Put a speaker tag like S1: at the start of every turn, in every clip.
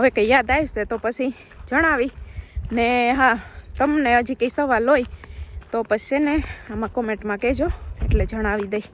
S1: હવે કંઈ યાદ આવશે તો પછી જણાવી. ને હા, તમને હજી કંઈ સવાલ હોય તો પછી ને આમાં કોમેન્ટમાં કહેજો. એટલે જણાવી દઈ.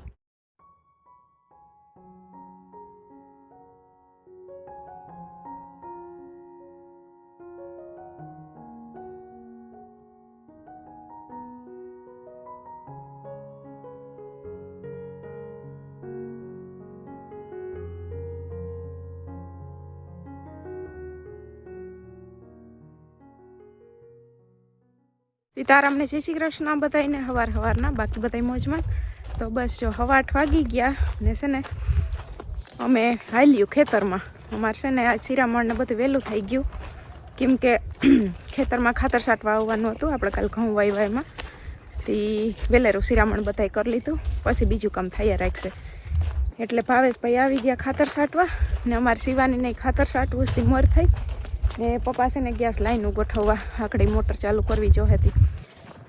S1: સીતારામને જય શ્રી કૃષ્ણ બધાને હવાર હવારના, બાકી બધા મોજમાં. તો બસ જો હવા આઠ વાગી ગયા ને છે ને, અમે હાલ્યું ખેતરમાં. અમારે છે ને આ શિરામણને બધું વહેલું થઈ ગયું. કેમ કે ખેતરમાં ખાતર છાંટવા આવવાનું હતું, આપણે કાલ ઘઉં વાવ્યા એમાં. તે વેલેરું શિરામણ બધાય કરી લીધું, પછી બીજું કામ થયા રાખશે. એટલે ભાવેશભાઈ આવી ગયા ખાતર છાંટવા ને અમારે શિવાની નહીં ખાતર છાંટવું મર થઈ. ને પપ્પા છે ને ગેસ લાઈન ગોઠવવા આકડી મોટર ચાલુ કરવી જો હતી.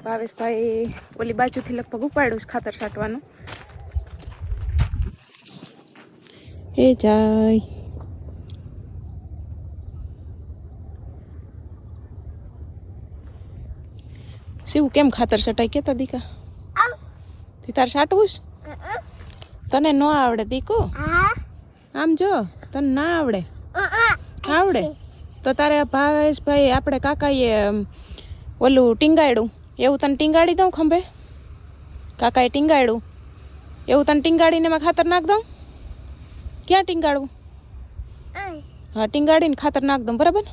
S1: ભાવેશભાઈ ઓલી બાજુથી લગભગ ઉપાડ્યું છે ખાતર છાંટવાનું. એ જાય. શિવ કેમ ખાતર છટાય કેતા દીકા? તે તાર છાંટવું તને ન આવડે દીકુ? આમ જો, તને ના આવડે. આવડે? તો તારે ભાવેશભાઈ, આપણે કાકાએ ઓલું ટીંગાડ્યું એવું તને ટીંગાડી દઉં ખંભે? કાકાએ ટીંગાડ્યું. એવું તને ટીંગાડીને એમાં ખાતર નાખ દઉં? ક્યાં ટીંગાડવું? હા ટીંગાડીને ખાતર નાખ દઉં બરાબર?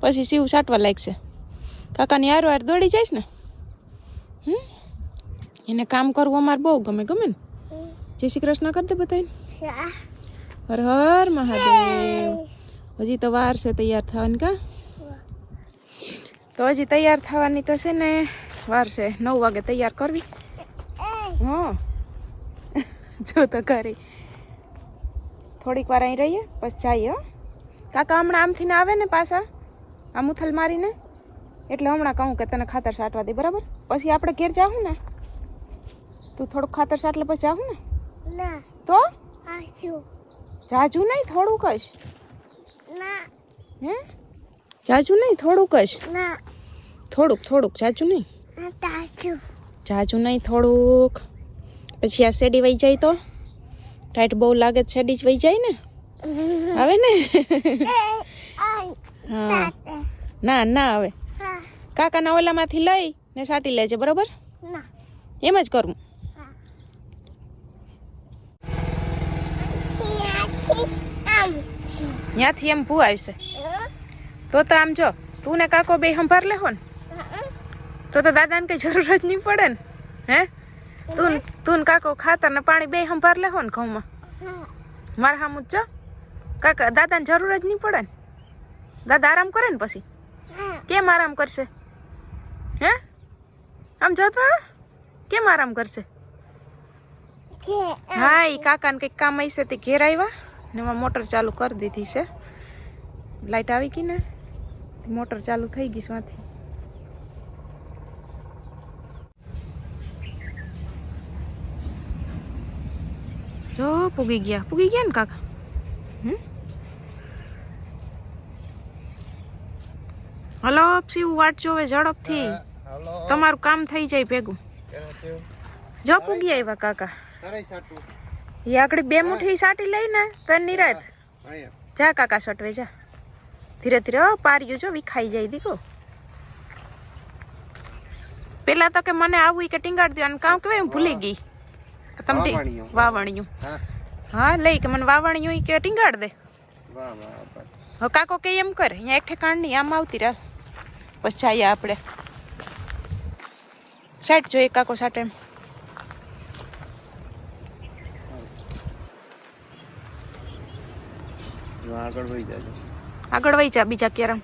S1: પછી સીવ સાટવા લાગશે. કાકાની હારો હાર દોડી જઈશ ને? હમ? એને કામ કરવું અમારે બહુ ગમે ગમે ને? જય શ્રી કૃષ્ણ કરી દે બધાને હર હર મહાદેવ. હજી તો વાર છે તૈયાર થવાની કા? તો હજી તૈયાર થવાની તો છે ને વાર છે નવ વાગે તૈયાર કરવી. હો. જો તો કરી થોડીક વાર અહીં રહીએ પછી જઈએ હો. કાકા હમણાં આમથી ને આવે ને પાછા આમ ઉથલ મારીને. એટલે હમણાં કહું કે તને ખાતર છાંટવા દે બરાબર? પછી આપણે ઘેર જાઉં ને? તું થોડુંક ખાતર સાટલે પછી જાવું ને? તો? જાજુ નહીં થોડુંક જ. ના. હે? જાજુ નહીં થોડુંક જ. થોડુંક થોડુંક જાજુ નહીં? જાજુ. નહીં થોડુંક. પછી આ શેડી વહી જાય તો? ટાઈટ બહુ લાગે શેડી જ વહી જાય ને? આવે ને? હા. ના ના આવે. કાકાના ઓલામાંથી લઈ ને સાટી લેજે બરોબર? એમ જ કરું. ત્યાંથી એમ ભૂ આવશે. તો તો આમ જો તું ને કાકો બે સંભાર લેહો ને. તો તો દાદાને કઈ જરૂર જ નહીં પડે ને, હે? તું તું કાકો ખાતર ને પાણી બે સંભાર લેહો ને ઘઉંમાં. મારા હામું જ કાકા, દાદાને જરૂર જ નહીં પડે ને. દાદા આરામ કરે ને પછી? કેમ આરામ કરશે? હે? આમ જો તો કેમ આરામ કરશે? હા એ કાકાને કંઈક કામ આવીશે તે ઘેર આવ્યા ને એમાં મોટર ચાલુ કરી દીધી છે. લાઇટ આવી ગઈ ને? મોટર ચાલુ થઈ ગઈ છે ત્યાંથી જો પૂગી ગયા પૂગી ગયા ને કાકા હમ હલો શિવ વાટ જોવે ઝડપથી તમારું કામ થઈ જાય ભેગું. જો પૂગી આવ્યા કાકા. એ આગળ બે મુઠ્ઠી સાટી લઈને તો નિરાત. જા કાકા સટવે જા. ધીરે ધીરે પાર્યું જો વિખાઈ જાય દીકો પેલા તો કે મને આવું કે ટીંગાડ દે અને કામ કેવાય ભૂલી ગઈ. તમે
S2: વાવણિયું. હા.
S1: લઈ કે મને વાવણિયું કે ટીંગાડ દે. હવે કાકો કે એમ કર અહીંયા એક ઠેકાણ નહીં આમ આવતી રાત પછી જઈએ આપણે. સાઈડ જોઈએ કાકો સાટે એમ.
S2: આગળ વહી જાય
S1: આગળ વહી જા બીજા કેરમ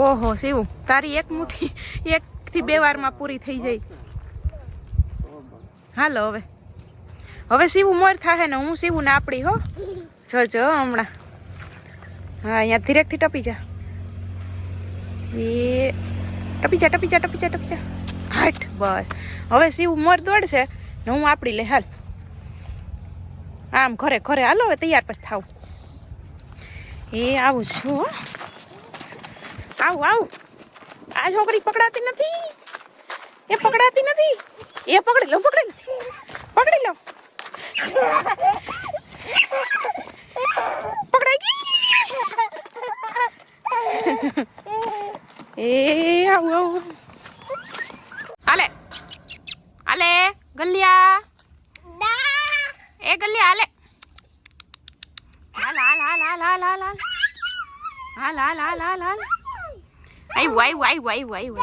S1: ઓહો શિવ તારી એક મુઠ્ઠી એક થી બે વારમાં પૂરી થઈ જાય. હાલો હવે. હવે શિવ મોર થાય ને હું શિવ ને આપડી, હો. જો જો, હમણાં. હા, અહીંયા ધીરેકથી ટપી જા. એ ટપી જા ટપી જા ટપી જા ટપી જા. હાટ, બસ. હવે શિવ મોર દોડશે ને હું આપડી લે હાલ. આમ ઘરે ઘરે. હાલો હવે તૈયાર પછી થાવ. એ આવું છું. આવું આવું. આ છોકરી પકડાતી નથી. એ પકડાતી નથી. એ પકડી લો પકડી લો. પકડી લો. પકડાઈ ગઈ. એ આવું આવું. હાલે હાલે ગલિયા. એ ગલિયા હાલે હાલ હાલ હાલ હાલ હાલ હાલ હાલ. હાલ હાલ હાલ હાલ હાલ. આવ્યું આવ્યું આવ્યું આવ્યું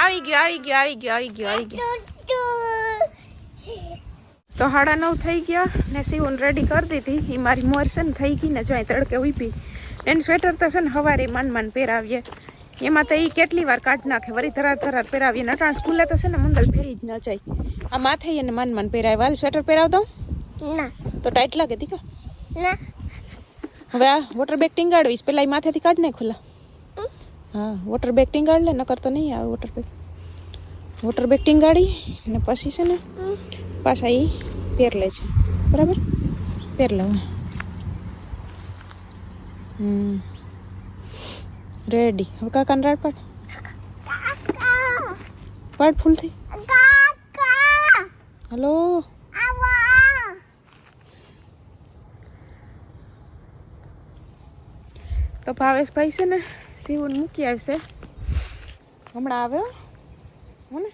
S1: આવી ગયો આવી ગયો આવી ગયો આવી ગયો આવી ગયો તો હાડા નવ થઈ ગયા ને સીવન રેડી કરી દીધી. એ મારી મોર છે ને થઈ ગઈ ને જો તડકે ઊભી એને સ્વેટર તો છે ને હવારે માન માન પહેરાવીએ. એમાં તો એ કેટલી વાર કાઢ નાખે? વરી ધરાર ધરાર પહેરાવીએ. નટાણ સ્કૂલે તો છે ને મુંદલ પહેરી જ ન જાય. આ માથે એને માન માન પહેરાય. વાલ સ્વેટર પહેરાવ દઉં? તો ટાઈટ લાગે તીકા હવે આ વોટર બેગ ટીંગાડવીશ. પેલા એ માથેથી કાઢ નાખ ખુલ્લા. હા વોટર બેગ ટીંગાડ લે, નકર તો નહીં આવે વોટર બેગ વોટર બેગ ટીંગાડી અને પછી છે ને પાછા એ પહેર લે છે. બરાબર? પહેર લે હમ. રેડી હવે કાકાને રાડ પાડ. પાડ ફૂલથી. હલો તો ભાવેશભાઈ છે ને સીવન મૂકી આવશે. હમણાં આવ્યો હો. ને?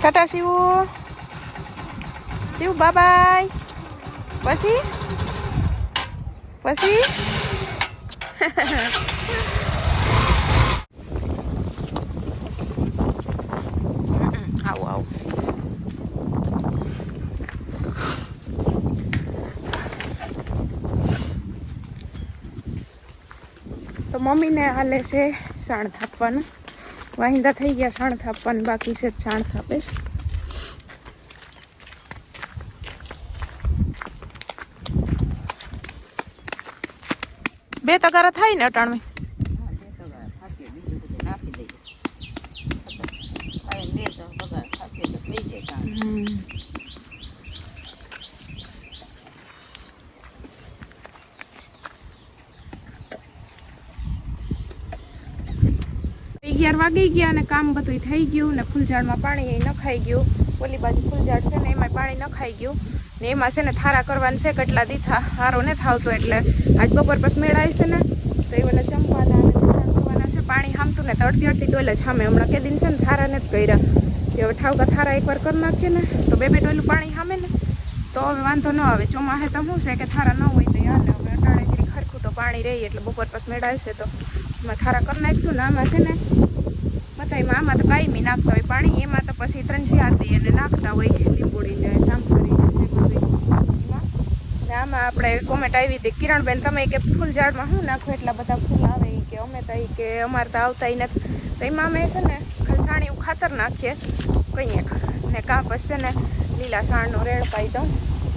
S1: ટાટા શિવુ શિવ બાય પછી? પછી? મમ્મીને હાલે છે સાણ થાપવાનું. વાહિંદા થઈ ગયા સાણ થાપવાનું બાકી છે જ સાણ થાપે છે. બે તગારા થાય ને અટાણમાં હમ. અગિયાર વાગી ગયા અને કામ બધું થઈ ગયું ને ફૂલઝાડમાં પાણી નખાઈ ગયું. ઓલી બાજુ ફૂલઝાડ છે ને એમાં પાણી નખાઈ ગયું. ને એમાં છે ને થારા કરવાનું છે કેટલા દીથા હારો ને થાવતો એટલે આજ બપોર પછી મેળ આવશે ને તો એ ઓલા ચંપાના છે. પાણી હામતું ને તો અડધી અડધી ડોલે જ સામે હમણાં કે દિન છે ને થારા જ કર્યા. તે હવે ઠાવકા થારા એકવાર કરી નાખીએ ને. તો બે બે ડોલું પાણી સામે ને. તો હવે વાંધો ન આવે. ચોમાસે તો શું છે કે થારા ન હોય તો હાલે. હવે અટાણે જરી ખરખું તો પાણી રહી એટલે બપોર પછી મેળાવશે તો. એમાં થારા કરી નાખીશું ને આમાં છે ને બધાયમાં આમાં તો કાયમી નાખતા હોય, પાણી એમાં તો પછી ત્રણ ચાર દઈએ અને નાખતા હોય લીંબોડીને જામફળીને શેકુડી એમાં ને આમાં આપણે કોમેન્ટ આવી હતી, કિરણબેન, તમે કે ફૂલ ઝાડમાં શું નાખો? એટલા બધા ફૂલ આવે એ કે, અમે તો કે અમારે તો આવતા નથી. તો એમાં અમે છે ને ખાલી એવું ખાતર નાખીએ કંઈક ને કાં પછી છે ને, લીલા સાણનું રેડ પાઈ દઉં.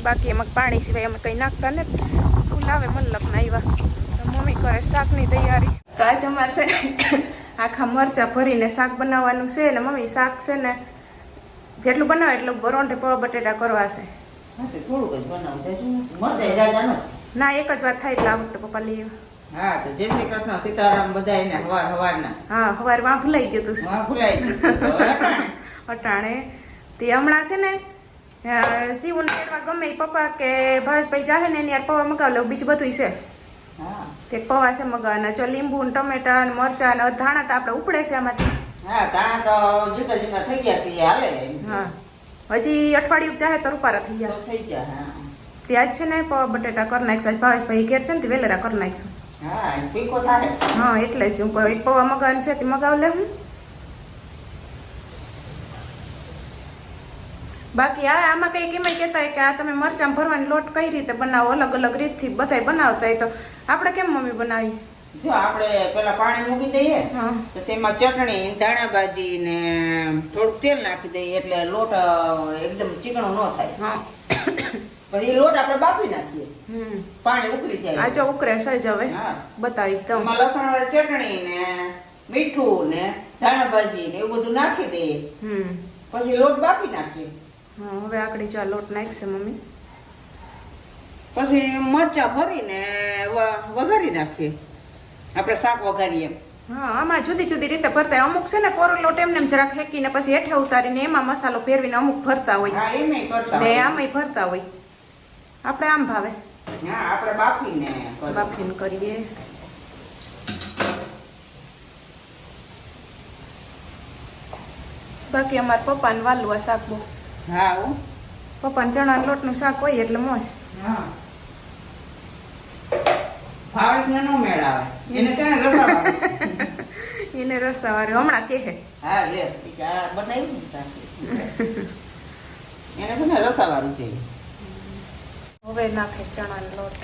S1: બાકી એમાં પાણી સિવાય અમે કંઈ નાખતા નથી. ફૂલ આવે મલ્લકના આવ્યા. તો મમ્મી કરે શાકની તૈયારી. તો આજે અમારે છે આખા મરચા ભરીને શાક બનાવવાનું છે ને મમ્મી શાક છે ને જેટલું બનાવે એટલું બરોંઠે પવા બટેટા કરવા છે.
S3: ને.
S1: એક જ વાત થાય એટલે આવું તો પપ્પા લઈ
S3: હા તો જય શ્રી કૃષ્ણ સીતારામ બધા એને હવાર હવારના.
S1: હા સવારે વાં ભૂલાઈ ગયું તું.
S3: ભૂલાઈ ગયું અટાણે.
S1: તે હમણાં છે ને સીવું તેડવા ગમે પપ્પા કે ભાવેશભાઈ જાહે ને એની યાર પવા મગાવ લો બીજું બધું છે. તે પવા છે મગાવવાના જો લીંબુ ને ટમેટા ને મરચા ને ધાણા તો આપણે ઉપડે છે આમાંથી.
S3: હા ધાણા તો ઝીણા ઝીણા થઈ ગયા તે હાલે
S1: હા. હજી અઠવાડિયું ચાહે તો રૂપારા થઈ ગયા.
S3: થઈ હા.
S1: ત્યાં જ છે ને પવા બટેટા કરી નાખશું આજ ભાવેશભાઈ ઘેર છે ને તે વેલેરા કરી નાખશું.
S3: હા પીકો થાય
S1: હા એટલે જ હું એક પવા મગાન છે તે મગાવ લે હું બાકી આ આમાં કંઈક કેમ કહેતા હોય કે આ તમે મરચાં ભરવાની લોટ કઈ રીતે બનાવો? અલગ અલગ રીતથી બધાય બનાવતા હોય તો. આપણે કેમ મમ્મી બનાવી
S3: જો આપણે પેલા પાણી મૂકી દઈએ
S1: હા.
S3: પછી એમાં ચટણી ધાણા ભાજી ને થોડુંક તેલ નાખી દઈએ એટલે લોટ એકદમ ચીકણો ન થાય.
S1: હા.
S3: પછી લોટ આપણે બાફી નાખીએ. પાણી ઉકળી
S1: આ
S3: જાય
S1: જો ઉકરે સજ હવે.
S3: હા.
S1: બતાવી
S3: તો લસણ વાળી ચટણી ને મીઠું ને ધાણા ભાજી ને એવું બધું નાખી દઈએ. પછી લોટ બાફી નાખીએ.
S1: હા હવે આકડી ચા લોટ નાખશે મમ્મી.
S3: પછી મરચા ભરીને વઘારી નાખીએ. આપણે શાક વઘારીએ.
S1: હા આમાં જુદી જુદી રીતે ભરતા. અમુક છે ને કોરો લોટ એમને એમ જરાક ફેંકીને પછી હેઠે ઉતારીને એમાં મસાલો ફેરવીને અમુક ભરતા હોય. ને. આમાંય ભરતા હોય. આપણે આમ ભાવે.
S3: આપણે બાફીને
S1: બાફીને કરીએ. બાકી અમારા પપ્પાને વાલું આ શાક બહુ
S3: હા હો.
S1: પપ્પાને ચણાના લોટનું શાક હોય એટલે મોજ.
S3: હા. ભાવેશને નો મેળ આવે એને છે ને.
S1: એને હમણાં કહે.
S3: હા લે. કે બનાવ્યું ને શાક. એને છે ને રસા વાળું છે
S1: હવે નાખે ચણાનો લોટ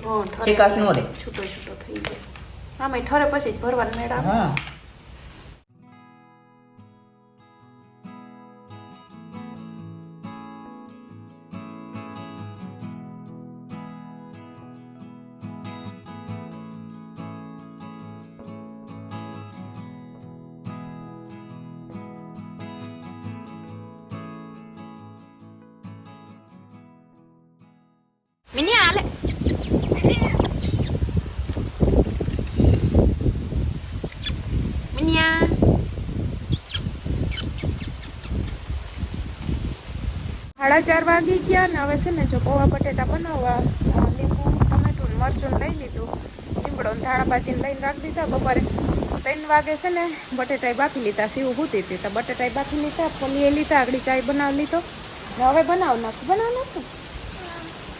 S1: હં, ઠરે
S3: ચિકાસ નો રહે.
S1: છૂટો છૂટો થઈ જાય આમાં ઠરે પછી જ ભરવાનું મેળા
S3: હા.
S1: ચાર વાગી ગયા ને હવે છે ને જો પૌવા બટેટા બનાવવા લીંબુ ટમેટું મરચું લઈ લીધું. લીમડો ને ધાણા ભાજીને લઈને રાખી દીધા બપોરે. ત્રણ વાગે છે ને બટેટાઈ બાફી લીધા સીવું ભૂતી હતી. તો બટેટા બાફી લીધા પલીએ લીધા આગળ ચાય બનાવી લીધો. હવે બનાવ નાખું બનાવ નાખું?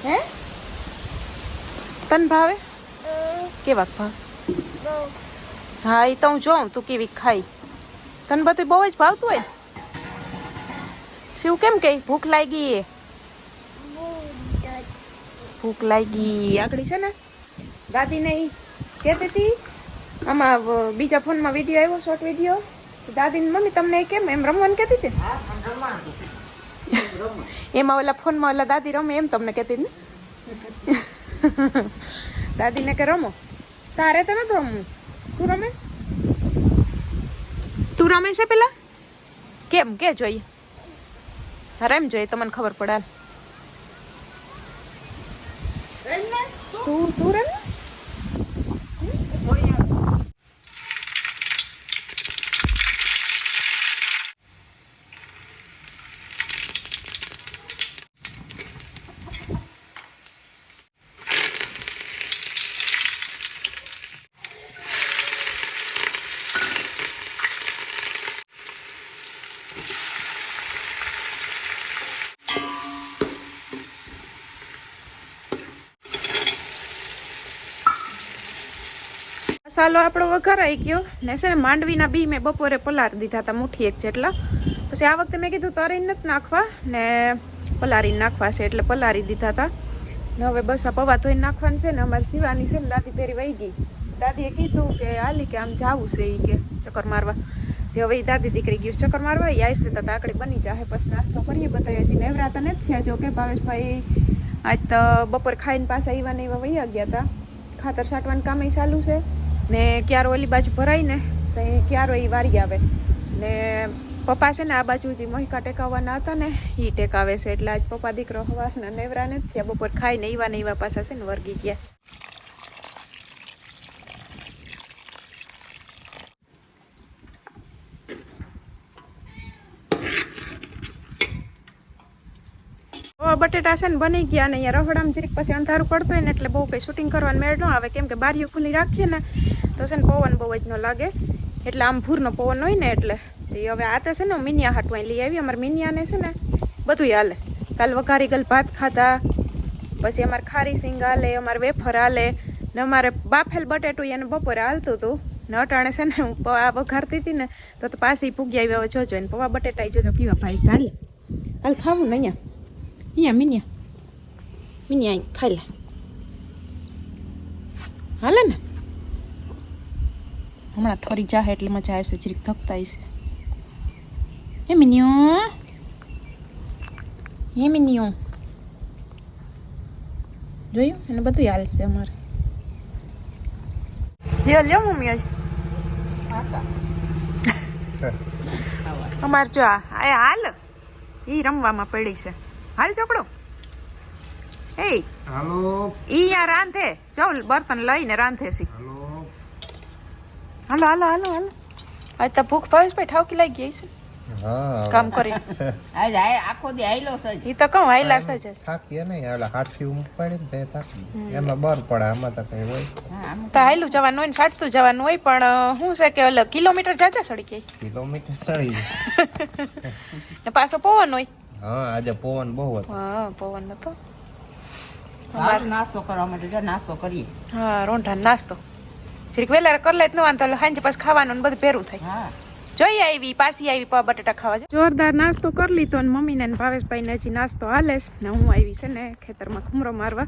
S1: હે? તન ભાવે? કેવાક ભાવ? હા એ તો હું જોઉં તું કેવી ખાઈ તને બધું બહુ જ ભાવતું હોય? શું કેમ કે? ભૂખ લાગી એ. ભૂખ લાગી. આગળ છે ને? દાદીને ઈ કહેતી હતી આમાં બીજા ફોનમાં વીડિયો આવ્યો શોર્ટ વીડિયો. દાદીને મમ્મી તમને કેમ? એમ રમવાનું કહેતી હતી. એમાં ઓલા ફોનમાં ઓલા દાદી રમે એમ તમને કહેતી હતી ને દાદીને કે રમો. તારે તો નથી રમવું. તું રમેશ? તું રમે છે પેલા? કેમ? કે જોઈએ? રમ જોઈએ તમને ખબર પડે તું તું રમ મસાલો આપણો વઘારાઈ ગયો. ને છે ને માંડવીના બી મેં બપોરે પલારી દીધા હતા મુઠ્ઠી એક જેટલા. પછી આ વખતે મેં કીધું તરીને નથી નાખવા. ને પલારીને નાખવા છે એટલે પલારી દીધા હતા. ને હવે બસ આ પૌવા ધોઈને નાખવાનું છે ને અમારી શિવાની છે ને દાદી ફેરી વહી ગઈ. દાદીએ કીધું કે હાલી કે આમ જાવું છે એ કે ચક્કર મારવા. તે હવે દાદી દીકરી ગયું ચક્કર મારવા. એ આવશે તો તાકડી બની જાય પછી નાસ્તો કરીએ બધા હજી. નેવરાતા નથી થયા જો કે ભાવેશભાઈ આજ તો બપોર ખાઈને પાછા એવા ને એવા વહી ગયા હતા ખાતર છાંટવાનું કામ ચાલુ છે. ને ક્યારો ઓલી બાજુ ભરાય ને, તો એ ક્યારો એ વારી આવે. ને પપ્પા છે ને આ બાજુ જે મહિકા ટેકાવવાના હતા ને એ ટેકાવે છે. એટલે આજ પપ્પા દીકરો હવારના નેવરા નથી થયા, બપોર ખાઈને એવા ને એવા પાછા છે ને વર્ગી ગયા. બટેટા છે ને બની ગયા અને અહીંયા રહોડામાં જરીક પછી અંધારું પડતું હોય ને એટલે બહુ કંઈ શૂટિંગ કરવાનું મેળ ન આવે. કેમ કે બારીઓ ખુલ્લી રાખીએ ને તો છે ને પવન બહુ જ ન લાગે. એટલે આમ ભૂરનો પવન હોય ને એટલે. તે હવે આ તો છે ને મિનિયા હાટવા લઈ આવી. અમારે મિનિયાને છે ને બધું હાલે. કાલ વઘારી ગલ ભાત ખાતા પછી અમારે ખારી સિંગ હાલે, અમારે વેફર હાલે. ને અમારે બાફેલ બટેટું એને બપોરે હાલતું હતું. ને અટાણે છે ને હું પવા વઘારતી હતી ને તો તો પાછી આવી. હવે જોજો ને પવા બટેટા જોજો પીવા ભાઈ ચાલે હાલ. ખાવું ને અહીંયા? અહીંયા મિનિયા મિનિયા અહીં ખાઈ લે હાલે ને? હમણાં થોડી જાહે એટલે મજા આવશે જરીક ધકતા છે હે મિનિયો હે મિનિયો જોયું? એને બધું હાલશે અમારે. લ્યો લ્યો મમ્મી
S3: આજ.
S1: અમારે જો આ આ હાલ એ રમવામાં પડી છે. હાલ ચોકડો. એ
S2: હાલો.
S1: ઈ આ રાંધે. જો બર્તન લઈને રાંધે સી
S2: હાલો.
S1: હાલો હાલો હાલો હાલો. આજ તો ભૂખ ભાવેશ ભાઈ ઠાવકી લાગી ગઈ છે.
S2: હા
S1: કામ કરી.
S3: આજ આ- આખો દી આયલો છે
S1: ઈ તો કહું હાઈલા છે
S2: થાકીએ નહીં એટલે હાથથી ઊંઘ પાડી ને તે થાકી એમાં બર પડે આમાં તો કઈ હોય.
S1: તો હાઈલું જવાનું હોય ને સાટતું જવાનું હોય પણ શું છે કે ઓલો કિલોમીટર જાજા સડી ગઈ
S2: કિલોમીટર સડી
S1: ને પાછો પવન હોય.
S2: હા આજે પવન બહુ હતો.
S1: હા પવન હતો.
S3: સારું નાસ્તો કરવા માટે જા નાસ્તો કરીએ.
S1: હા રોંઢા નાસ્તો. જરીક વેલા કરી લે ન વાંધો સાંજે પાછું ખાવાનું ને બધું ભેરું થાય.
S3: હા.
S1: જોઈ આવી પાછી આવી પા બટાટા ખાવા જોરદાર નાસ્તો કરી લીધો ને મમ્મીને ને ભાવેશભાઈને હજી નાસ્તો હાલેશ ને હું આવી છે ને ખેતરમાં ખુમરો મારવા.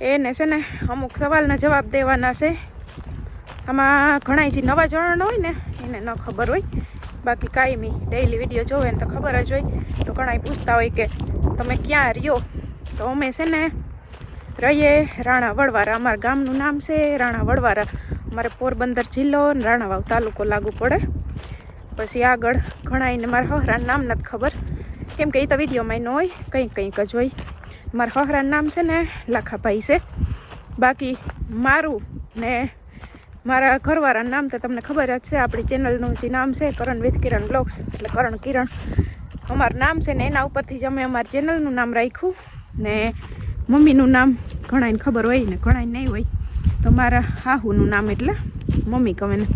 S1: એને છે ને અમુક સવાલના જવાબ દેવાના છે. આમાં ઘણા જે નવા જોડાણ હોય ને એને ન ખબર હોય. બાકી કાયમી ડેઈલી વીડિયો જોવે ને તો ખબર જ હોય. તો ઘણા પૂછતા હોય કે તમે ક્યાં રહ્યો? તો અમે છે ને રહીએ રાણા વડવારા અમારા ગામનું નામ છે રાણા વડવારા અમારે પોરબંદર જિલ્લો અને રાણાવાવ તાલુકો લાગુ પડે. પછી આગળ ઘણાઈને મારા હહરાનું નામ નથી ખબર. કેમ કે એ તો વિડીયોમાં ન હોય કંઈક કંઈક જ હોય. મારા હહરાનું નામ છે ને લાખાભાઈ છે. બાકી મારું ને મારા ઘરવાળાનું નામ તો તમને ખબર જ છે, આપણી ચેનલનું જે નામ છે, કરણ વિથ કિરણ બ્લોગ્સ, એટલે કરણ કિરણ. અમારું નામ છે ને એના ઉપરથી જ અમે અમારી ચેનલનું નામ રાખ્યું. ને મમ્મીનું નામ ઘણાને ખબર હોય ને ઘણાને નહીં હોય. તો મારા હાહુનું નામ એટલે મમ્મી કહે ને.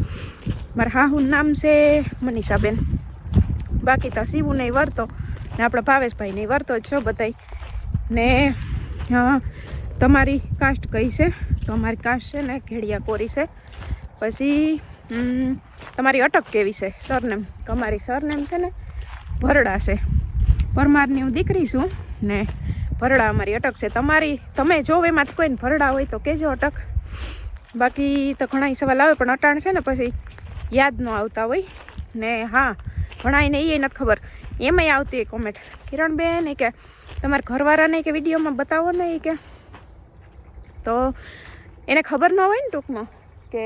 S1: મારા હાહુનું નામ છે મનીષાબેન. બાકી તો શિવું નહીં વર્તો, ને આપણા ભાવેશભાઈ નહીં વર્તો જ છો બધાય. ને તમારી કાસ્ટ કઈ છે? તો અમારી કાસ્ટ છે ને ઘેડિયા કોરી છે. પછી તમારી અટક કેવી છે? સરનેમ, તમારી સરનેમ છે ને, ભરડા છે. પરમારની હું દીકરી છું ને, ભરડા અમારી અટક છે. તમારી, તમે જો એમાંથી કોઈને ભરડા હોય તો કહેજો અટક. બાકી તો ઘણા સવાલ આવે, પણ અટાણ છે ને પછી યાદ ન આવતા હોય. ને હા ઘણાને એ નથી ખબર. એમાંય આવતી હોય કોમેન્ટ કિરણબેન, એ કે, તમારા ઘરવાળાને કે વિડીયોમાં બતાવો ને એ કે. તો એને ખબર ન હોય ને ટૂંકમાં કે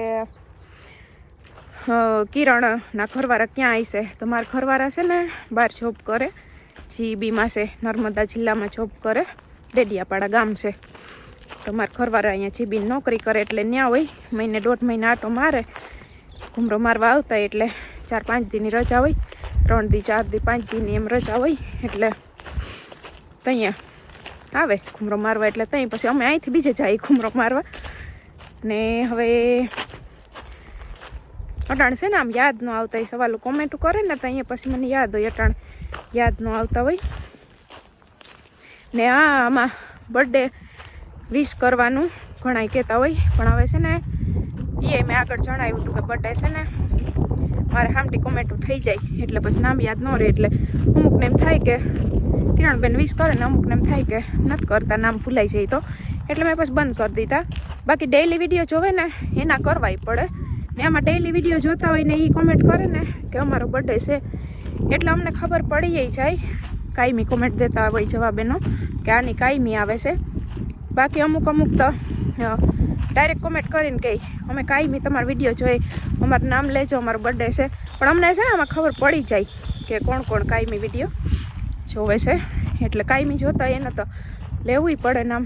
S1: કિરણના ઘરવાળા ક્યાં આવશે તો મારા ઘરવાળા છે ને બહાર જોબ કરે. જીબીમાં છે, નર્મદા જિલ્લામાં જોબ કરે. ડેડિયાપાડા ગામ છે. તો મારા ઘરવાળા અહીંયા જીબી નોકરી કરે એટલે ત્યાં હોય. મહિને દોઢ મહિના આટો મારે. ઘૂમરો મારવા આવતા એટલે ચાર પાંચ દીની રજા હોય. ત્રણ દી, ચાર દી, પાંચ દીની એમ રજા હોય. એટલે ત્યાં આવે ઘૂમરો મારવા એટલે ત્યાં પછી અમે અહીંથી બીજે જઈએ ઘૂમરો મારવા. ને હવે અટાણ છે ને આમ યાદ ન આવતા એ સવાલો કોમેન્ટ કરે ને તો અહીંયા પછી મને યાદ હોય અટાણ. યાદ ન આવતા હોય. ને આ આમાં બર્થડે વિશ કરવાનું ઘણા કહેતા હોય, પણ હવે છે ને એ મેં આગળ જણાવ્યું હતું કે બર્થડે છે ને મારે હામટી કોમેન્ટો થઈ જાય, એટલે પછી નામ યાદ ન રહે, એટલે અમુકને એમ થાય કે કિરણબેન વિશ કરે ને અમુકને એમ થાય કે નથી કરતા, નામ ભૂલાઈ જાય તો. એટલે મેં પછી બંધ કરી દીધા. બાકી ડેઈલી વીડિયો જોવે ને એના કરવાય પડે. ને આમાં ડેઈલી વીડિયો જોતા હોય ને એ કોમેન્ટ કરે ને કે અમારો બર્થડે છે. એટલે અમને ખબર પડી જાય. કાયમી કોમેન્ટ દેતા હોય જવાબ એનો કે આની કાયમી આવે છે. બાકી અમુક અમુક તો ડાયરેક્ટ કોમેન્ટ કરીને કહે અમે કાયમી તમારો વીડિયો જોઈ, અમારું નામ લેજો, અમારો બર્થડે છે. પણ અમને છે ને આમાં ખબર પડી જાય કે કોણ કોણ કાયમી વીડિયો જોવે છે. એટલે કાયમી જોતા એને તો લેવું પડે નામ.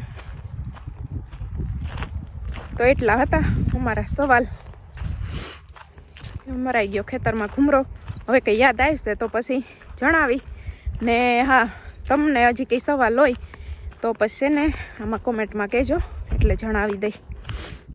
S1: તો એટલા હતા અમારા સવાલ. મરાઈ ગયો ખેતરમાં ઘૂમરો. હવે કંઈ યાદ આવશે તો પછી જણાવી. ને હા, તમને હજી કંઈ સવાલ હોય તો પછી ને આમાં કોમેન્ટમાં કહેજો. એટલે જણાવી દઈ.